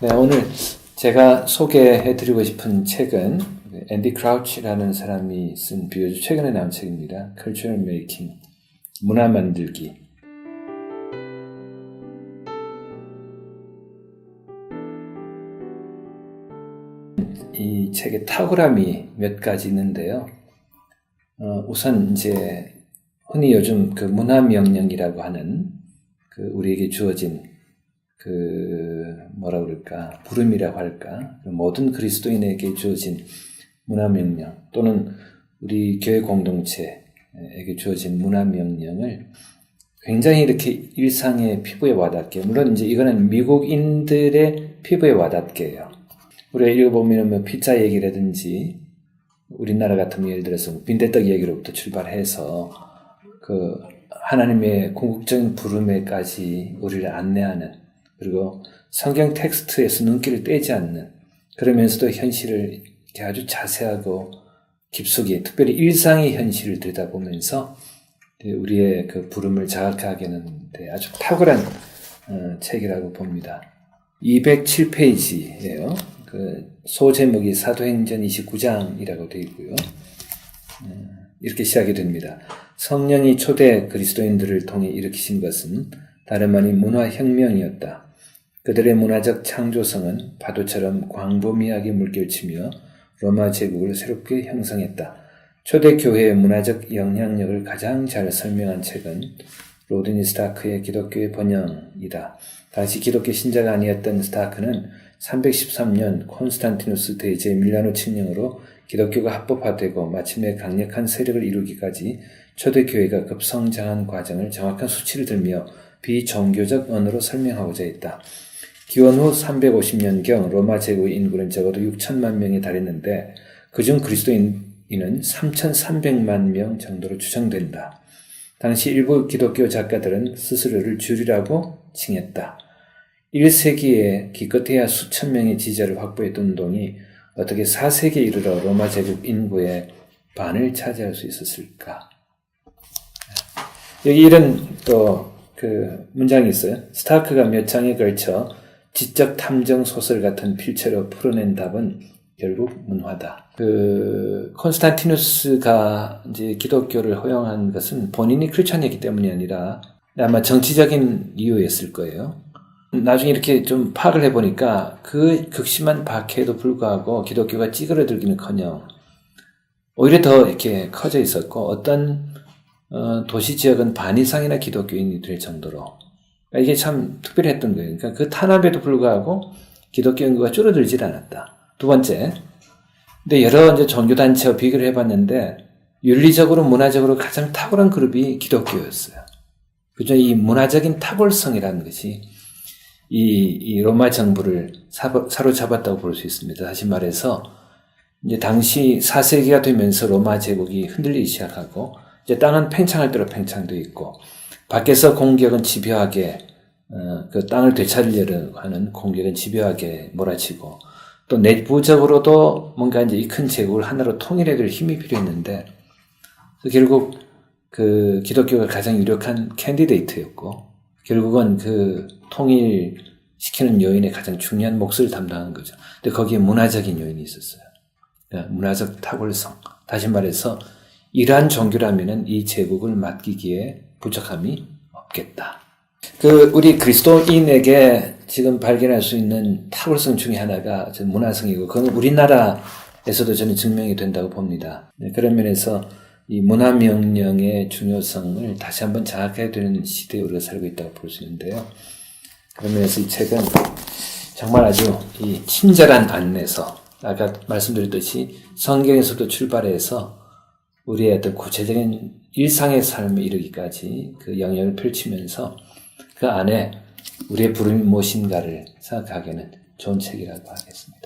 네, 오늘 제가 소개해드리고 싶은 책은 앤디 크라우치라는 사람이 쓴 비교적 최근에 나온 책입니다. Cultural Making, 문화 만들기. 이 책의 탁월함이 몇 가지 있는데요. 어, 우선 이제 흔히 요즘 그 문화 명령이라고 하는 그 우리에게 주어진 그 뭐라 그럴까 부름이라고 할까 그 모든 그리스도인에게 주어진 문화 명령 또는 우리 교회 공동체에게 주어진 문화 명령을 굉장히 이렇게 일상의 피부에 와닿게 물론 이제 이거는 미국인들의 피부에 와닿게 해요. 우리가 읽어보면 뭐 피자 얘기라든지 우리나라 같으면 예를 들어서 빈대떡 얘기로부터 출발해서 그 하나님의 궁극적인 부름에까지 우리를 안내하는 그리고 성경 텍스트에서 눈길을 떼지 않는 그러면서도 현실을 아주 자세하고 깊숙이 특별히 일상의 현실을 들여다보면서 우리의 그 부름을 자각하게 하는데 아주 탁월한 어, 책이라고 봅니다. 207페이지예요. 그 소제목이 사도행전 29장이라고 되어 있고요. 어, 이렇게 시작이 됩니다. 성령이 초대 그리스도인들을 통해 일으키신 것은 다름 아닌 문화혁명이었다. 그들의 문화적 창조성은 파도처럼 광범위하게 물결치며 로마 제국을 새롭게 형성했다. 초대 교회의 문화적 영향력을 가장 잘 설명한 책은 로드니 스타크의 기독교의 번영이다. 당시 기독교 신자가 아니었던 스타크는 313년 콘스탄티누스 대제 밀라노 칙령으로 기독교가 합법화되고 마침내 강력한 세력을 이루기까지 초대교회가 급성장한 과정을 정확한 수치를 들며 비종교적 언어로 설명하고자 했다. 기원 후 350년경 로마 제국의 인구는 적어도 6천만 명에 달했는데 그중 그리스도인은 3,300만 명 정도로 추정된다. 당시 일부 기독교 작가들은 스스로를 주리라고 칭했다. 1세기에 기껏해야 수천 명의 지지자를 확보했던 운동이 어떻게 4세기에 이르러 로마 제국 인구의 반을 차지할 수 있었을까? 여기 이런 또 그 문장이 있어요. 스타크가 몇 장에 걸쳐 지적 탐정 소설 같은 필체로 풀어낸 답은 결국 문화다. 그 콘스탄티누스가 이제 기독교를 허용한 것은 본인이 크리스천이기 때문이 아니라 아마 정치적인 이유였을 거예요. 나중에 이렇게 좀 파악을 해보니까 그 극심한 박해에도 불구하고 기독교가 찌그러들기는 커녕 오히려 더 이렇게 커져 있었고 어떤 어, 도시 지역은 반 이상이나 기독교인이 될 정도로 이게 참 특별했던 거예요. 그러니까 그 탄압에도 불구하고 기독교 인구가 줄어들질 않았다. 두 번째, 근데 여러 이제 종교 단체와 비교를 해봤는데 윤리적으로 문화적으로 가장 탁월한 그룹이 기독교였어요. 그죠? 이 문화적인 탁월성이라는 것이 이, 이 로마 정부를 사로잡았다고 볼 수 있습니다. 다시 말해서 이제 당시 4세기가 되면서 로마 제국이 흔들리기 시작하고 이제 땅은 팽창할 대로 팽창되어 있고 밖에서 공격은 집요하게 어, 그 땅을 되찾으려고 하는 공격은 집요하게 몰아치고 또 내부적으로도 뭔가 이제 이 큰 제국을 하나로 통일해야 될 힘이 필요했는데 결국 그 기독교가 가장 유력한 캔디데이트였고 결국은 그 통일시키는 요인의 가장 중요한 몫을 담당한 거죠. 근데 거기에 문화적인 요인이 있었어요. 그러니까 문화적 탁월성. 다시 말해서 이러한 종교라면은 이 제국을 맡기기에 부족함이 없겠다. 그 우리 그리스도인에게 지금 발견할 수 있는 탁월성 중에 하나가 문화성이고 그건 우리나라에서도 저는 증명이 된다고 봅니다. 네, 그런 면에서 이 문화 명령의 중요성을 다시 한번 자각해야 되는 시대에 우리가 살고 있다고 볼 수 있는데요. 그런 면에서 이 책은 정말 아주 이 친절한 안내서 아까 말씀드렸듯이 성경에서도 출발해서 우리의 어떤 구체적인 일상의 삶에 이르기까지 그 영역을 펼치면서 그 안에 우리의 부름이 무엇인가를 생각하기에는 좋은 책이라고 하겠습니다.